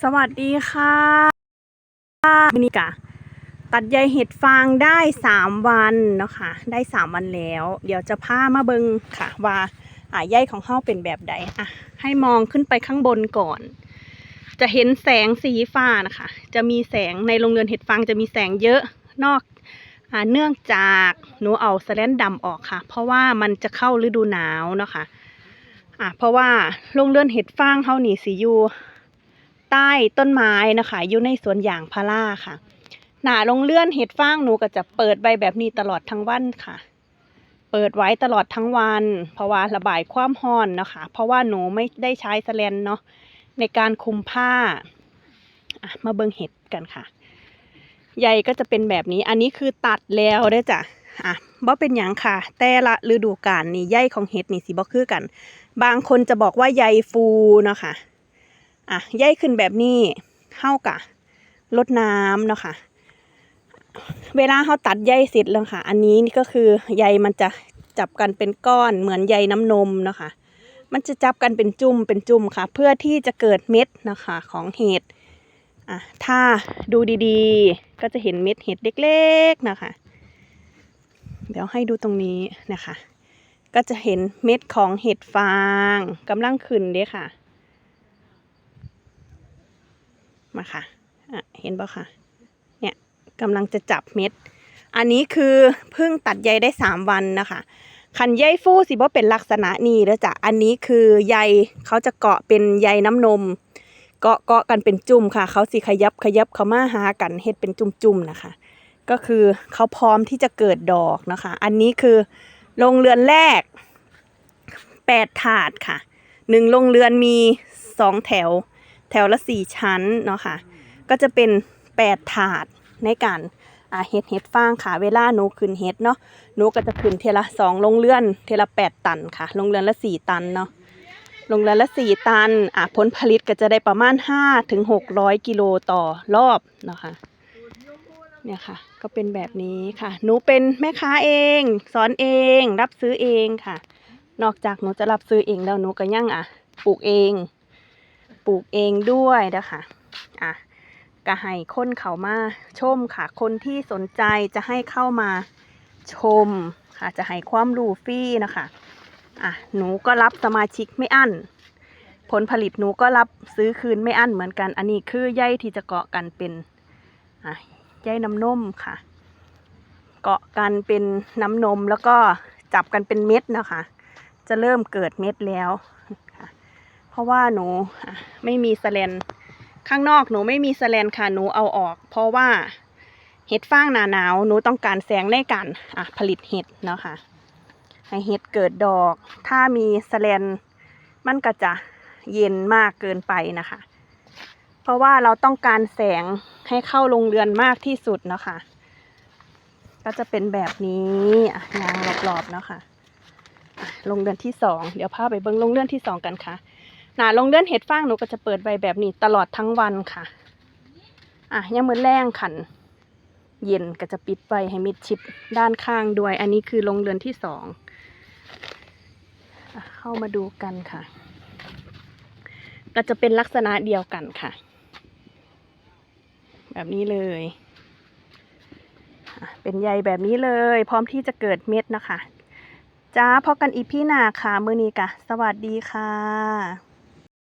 สวัสดีค่ะวันนี้กะ ตัดใยเห็ดฟางได้สามวันเนาะค่ะได้สามวันแล้ว เดี๋ยวจะพามาเบิงค่ะ ว่าอ่าใยของเฮาเป็นแบบใดอะให้มองขึ้นไปข้างบนก่อน จะเห็นแสงสีฟ้านะคะ จะมีแสงในโรงเรือนเห็ดฟางจะมีแสงเยอะนอกอ่าเนื่องจากหนูเอาสลนดำออกค่ะ เพราะว่ามันจะเข้าฤดูหนาวเนาะค่ะอะเพราะว่าโรงเรือนเห็ดฟางเฮานี่สิอยู่ ใต้ต้นไม้นะคะ อยู่ในสวนยางพาราค่ะ หนาลงเลื่อนเห็ดฟางหนูก็จะเปิดใบแบบนี้ตลอดทั้งวันค่ะ เปิดไว้ตลอดทั้งวัน เพราะว่าระบายความร้อนนะคะ เพราะว่าหนูไม่ได้ใช้สแลนเนาะในการคุมผ้าอะมาเบิ่งเห็ดกันค่ะ ใยก็จะเป็นแบบนี้ อันนี้คือตัดแล้วเด้อจ้ะอะบ่เป็นหยังค่ะ แต่ละฤดูกาลนี่ใยของเห็ดนี่สิบ่คือกัน บางคนจะบอกว่าใยฟูเนาะค่ะ อะใยขึ้นแบบนี้เข้ากะลดน้ำเนาะค่ะ เวลาเขาตัดใยเสร็จแล้วค่ะ อันนี้นี่ก็คือใยมันจะจับกันเป็นก้อนเหมือนใยน้ำนมเนาะค่ะ มันจะจับกันเป็นจุ่มเป็นจุ่มค่ะ เพื่อที่จะเกิดเม็ดนะคะของเห็ดอะถ้าดูดีๆ ก็จะเห็นเม็ดเห็ดเล็กๆนะคะ เดี๋ยวให้ดูตรงนี้นะคะ ก็จะเห็นเม็ดของเห็ดฟางกำลังขึ้นเด้ค่ะ มาค่ะอะเห็นปะค่ะเนี่ยกำลังจะจับเม็ด อันนี้คือเพิ่งตัดใยได้สามวันนะคะคันใยฟูสิบ่เป็นลักษณะนี้แล้วจ้ะอันนี้คือใยเขาจะเกาะเป็นใยน้ำนม เกาะเกาะกันเป็นจุ่มค่ะ เขาสิขยับขยับเขามาหากันเฮ็ดเป็นจุ่มๆนะคะ ก็คือเขาพร้อมที่จะเกิดดอกนะคะ อันนี้คือโรงเรือนแรกแปดถาดค่ะหนึ่งโรงเรือนมีสองแถว แถวละสี่ชั้นเนาะค่ะ ก็จะเป็นแปดถาดในการเฮ็ดเฮ็ดฟางค่ะ เวลาหนูขึ้นเฮ็ดเนาะหนูก็จะขึ้นเทละสองโรงเรือนเทละแปดตันค่ะโรงเรือนละสี่ตันเนาะโรงเรือนละสี่ตันอะผลผลิตก็จะได้ประมาณห้าถึงหกร้อยกิโลต่อรอบเนาะค่ะเนี่ยค่ะ ก็เป็นแบบนี้ค่ะ หนูเป็นแม่ค้าเอง สอนเอง รับซื้อเองค่ะ นอกจากหนูจะรับซื้อเองแล้วหนูก็ยังอะปลูกเอง ปลูกเองด้วยนะคะอะก็ให้คนเขามาชมค่ะ คนที่สนใจจะให้เข้ามาชมค่ะ จะให้ความรู้ฟรีนะคะอะหนูก็รับสมาชิกไม่อั้น ผลผลิตหนูก็รับซื้อคืนไม่อั้นเหมือนกัน อันนี้คือใยที่จะเกาะกันเป็นอะใยน้ำนมค่ะ เกาะกันเป็นน้ำนมแล้วก็จับกันเป็นเม็ดนะคะ จะเริ่มเกิดเม็ดแล้ว เพราะว่าหนูไม่มีสแลนข้างนอกหนูไม่มีสแลนค่ะหนูเอาออก เพราะว่าเห็ดฟางหนาหนาวหนูต้องการแสงในการผลิตเห็ดเนาะค่ะให้เห็ดเกิดดอก ถ้ามีสแลนมันก็จะเย็นมากเกินไปนะคะ เพราะว่าเราต้องการแสงให้เข้าโรงเรือนมากที่สุดเนาะค่ะ ก็จะเป็นแบบนี้ยางรอบๆเนาะค่ะอะลงเดือนที่สองเดี๋ยวพาไปเบิ้งลงเดือนที่สองกันค่ะ หนาลงเดือนเห็ดฟางหนูก็จะเปิดใบแบบนี้ตลอดทั้งวันค่ะ อะยังมือแรงขัน เย็นก็จะปิดไว้ให้มิดชิดด้านข้างด้วย อันนี้คือลงเดือนที่สองอเข้ามาดูกันค่ะ ก็จะเป็นลักษณะเดียวกันค่ะ แบบนี้เลยเป็นใยแบบนี้เลย พร้อมที่จะเกิดเม็ดนะคะ จ้าพอกันอีพี่หนาค่ะ มือนี้กะ สวัสดีค่ะ